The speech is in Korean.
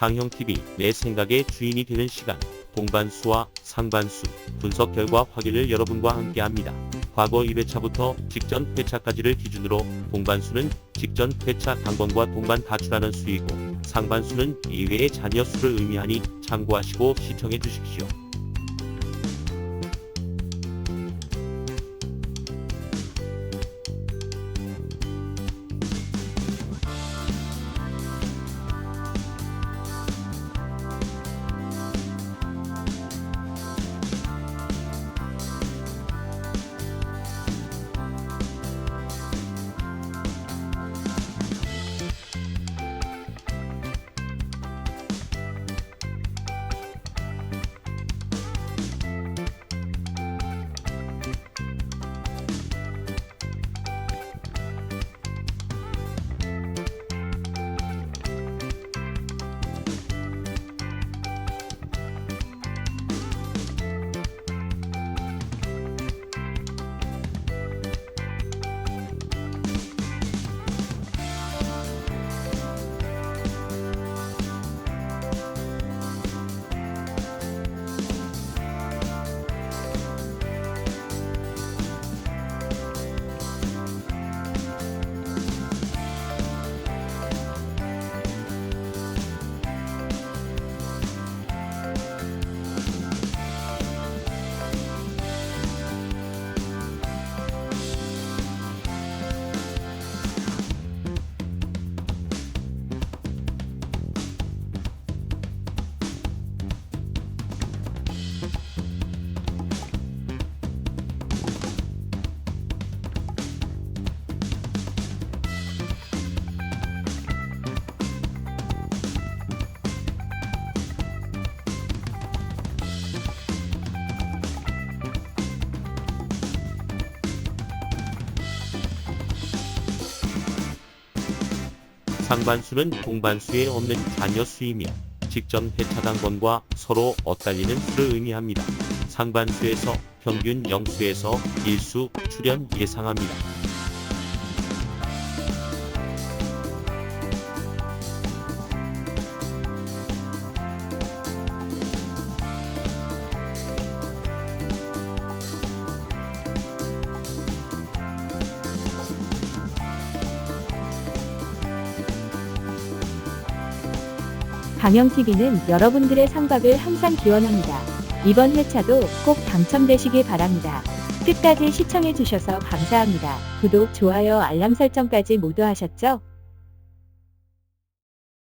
강형TV 내 생각의 주인이 되는 시간 동반수와 상반수 분석 결과 확인을 여러분과 함께합니다. 과거 1회차부터 직전 회차까지를 기준으로 동반수는 직전 회차 당번과 동반 가출하는 수이고 상반수는 이외의 자녀 수를 의미하니 참고하시고 시청해 주십시오. 상반수는 동반수에 없는 자녀 수이며 직전 회차 당번과 서로 엇갈리는 수를 의미합니다. 상반수에서 평균 0수에서 1수 출현 예상합니다. 강영TV는 여러분들의 상박을 항상 기원합니다. 이번 회차도 꼭 당첨되시길 바랍니다. 끝까지 시청해주셔서 감사합니다. 구독, 좋아요, 알람 설정까지 모두 하셨죠?